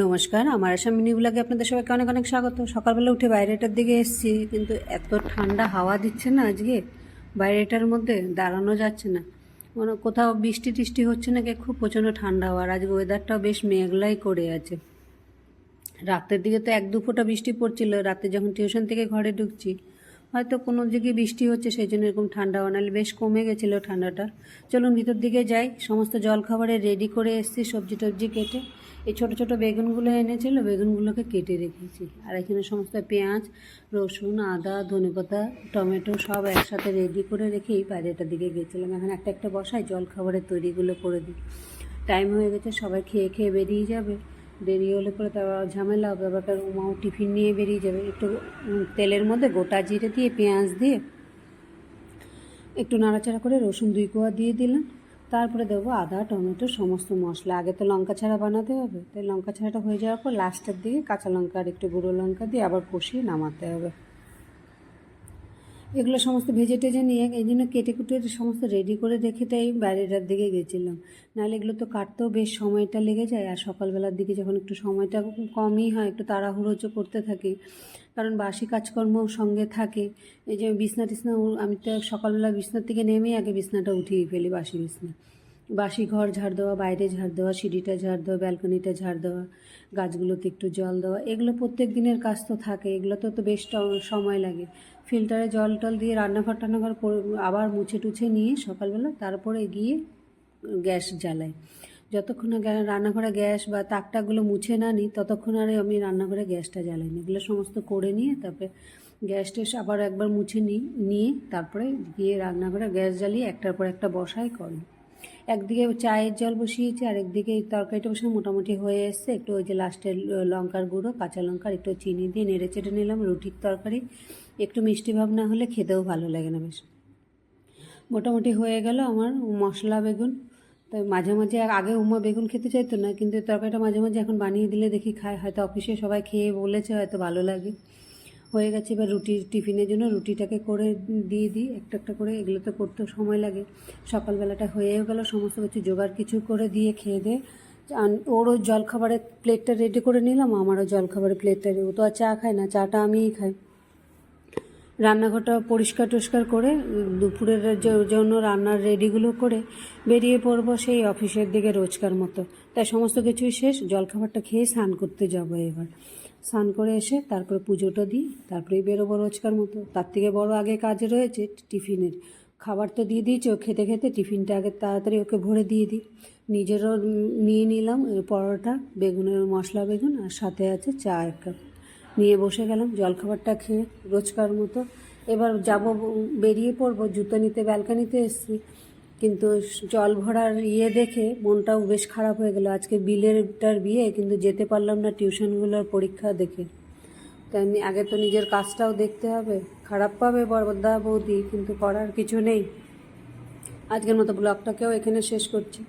নমস্কার, আমার আসাম মিনি ব্লগে আপনাদের সবাইকে অনেক অনেক স্বাগত। সকালবেলা উঠে বাইরেটার দিকে এসেছি, কিন্তু এত ঠান্ডা হাওয়া দিচ্ছে না আজকে, বাইরেটার মধ্যে দাঁড়ানো যাচ্ছে না। মানে কোথাও বৃষ্টি টিষ্টি হচ্ছে না কি খুব প্রচণ্ড ঠান্ডা হাওয়া, আর আজকে ওয়েদারটাও বেশ মেঘলাই করে আছে। রাতের দিকে তো এক দু ফোঁটা বৃষ্টি পড়ছিল, রাতে যখন টিউশন থেকে ঘরে ঢুকছি হয়তো কোনো দিকে বৃষ্টি হচ্ছে, সেই জন্য এরকম ঠান্ডা নাহলে বেশ কমে গেছিল ঠান্ডাটা। চলুন ভিতর দিকে যাই। সমস্ত জলখাবারে রেডি করে এসেছি, সবজি টবজি কেটে। এই ছোটো ছোটো বেগুনগুলো এনেছিল, বেগুনগুলোকে কেটে রেখেছি। আর এখানে সমস্ত পেঁয়াজ, রসুন, আদা, ধনেপাতা, টমেটো সব একসাথে রেডি করে রেখেই বাইরেটার দিকে গেছিলাম। এখন একটা একটা বসাই, জলখাবারের তৈরিগুলো করে দিই। টাইম হয়ে গেছে, সবাই খেয়ে খেয়ে বেরিয়ে যাবে। দেরি হলে পরে তারপর ঝামেলা হবে। আবার উমাও টিফিন নিয়ে বেরিয়ে যাবে। একটু তেলের মধ্যে গোটা জিরে দিয়ে, পেঁয়াজ দিয়ে একটু নাড়াচাড়া করে রসুন, দুই কোয়া দিয়ে দিলাম তারপরে দেবো আদা, টমেটো, সমস্ত মশলা। আগে তো লঙ্কা ছাড়া বানাতে হবে। তাই লঙ্কা ছাড়াটা হয়ে যাওয়ার পর লাস্টের দিকে কাঁচা লঙ্কা আর একটু গুঁড়ো লঙ্কা দিয়ে আবার কষিয়ে নামাতে হবে। এগুলো সমস্ত ভেজে টেজে নিয়ে এই জন্য কেটে কুটে সমস্ত রেডি করে রেখে তাই বাইরেটার দিকে গেছিলাম। নাহলে এগুলো তো কাটতেও বেশ সময়টা লেগে যায় আর সকালবেলার দিকে যখন একটু সময়টা কমই হয়, একটু তাড়াহুড়ো করতে থাকি। কারণ বাসি কাজকর্ম সঙ্গে থাকে। এই যে বিছনা টিছনা আমি তো সকালবেলা বিছনার থেকে নেমেই আগে বিছনাটা উঠিয়ে ফেলি, বাসি বিছনা। বাসি ঘর ঝাড় দেওয়া, বাইরে ঝাড় দেওয়া সিঁড়িটা ঝাড় দেওয়া ব্যালকনিটা ঝাড় দেওয়া, গাছগুলোতে একটু জল দেওয়া, এগুলো প্রত্যেক দিনের কাজ তো থাকে এগুলো তো তো বেশ সময় লাগে। ফিল্টারে জল টল দিয়ে রান্নাঘর টান্নাঘর আবার মুছে টুছে নিয়ে সকালবেলা তারপরে গিয়ে গ্যাস জ্বালাই। যতক্ষণ রান্নাঘরে গ্যাস বা তাকটাকগুলো মুছে না নিই ততক্ষণ আর আমি রান্নাঘরে গ্যাসটা জ্বালাই এগুলো সমস্ত করে নিয়ে তারপরে গ্যাস টেস আবার একবার মুছে নিই নিয়ে তারপরে গিয়ে রান্নাঘরে গ্যাস জ্বালিয়ে একটার পর একটা বসাই করি। একদিকে চায়ের জল বসিয়েছি আর একদিকে তরকারিটা বসে মোটামুটি হয়ে এসছে। একটু ওই যে লাস্টের লঙ্কার গুঁড়ো, কাঁচা লঙ্কার একটু চিনি দিয়ে নেড়ে চেড়ে নিলাম। রুটির তরকারি, একটু মিষ্টি ভাব না হলে খেতেও ভালো লাগে না বেশ। মোটামুটি হয়ে গেল আমার মশলা বেগুন। তো মাঝে মাঝে আগে উমা বেগুন খেতে চাইতো না, কিন্তু তরকারিটা মাঝে মাঝে এখন বানিয়ে দিলে দেখি খায়। হয়তো অফিসে সবাই খেয়ে বলেছে, হয়তো ভালো লাগে। হয়ে গেছে, এবার রুটি টিফিনের জন্য রুটিটাকে করে দিয়ে দিই, একটা একটা করে এগুলো তো করতেও সময় লাগে। সকালবেলাটা হয়েও গেল, সমস্ত কিছু জোগাড় কিছু করে দিয়ে খেয়ে দে ওরও জলখাবারের প্লেটটা রেডি করে নিলাম, আমারও জলখাবারের প্লেটটা ও তো আর চা খায় না, চাটা আমিই খাই। রান্নাঘরটা পরিষ্কার টরিষ্কার করে, দুপুরের জন্য রান্নার রেডিগুলো করে বেরিয়ে পড়ব সেই অফিসের দিকে রোজকার মতো। তাই সমস্ত কিছুই শেষ, জলখাবারটা খেয়ে স্নান করতে যাব এবার। স্নান করে এসে তারপরে পুজোটা দিই তারপরেই বেরোবো রোজকার মতো। তার থেকে বড় আগে কাজ রয়েছে টিফিনের। খাবার তো দিয়ে দিয়েছি, ও খেতে খেতে টিফিনটা আগে তাড়াতাড়ি ওকে ভরে দিয়ে দিই। নিজেরও নিয়ে নিলাম পরোটা, বেগুনের মশলা বেগুন আর সাথে আছে চা এক কাপ। নিয়ে বসে গেলাম, জলখাবারটা খেয়ে রোজকার মতো। এবার যাব বেরিয়ে পড়ব, জুতো নিতে, ব্যালকানিতে এসেছি। কিন্তু জল ভরার ইয়ে দেখে মনটাও বেশ খারাপ হয়ে গেল। আজকে বিলেরটার বিয়ে, কিন্তু যেতে পারলাম না টিউশনগুলোর পরীক্ষা দেখে। তাই আগে তো নিজের কাজটাও দেখতে হবে। খারাপ পাবে বরদা বৌদি, কিন্তু করার কিছু নেই। আজকের মতো ব্লগটাকেও এখানে শেষ করছি।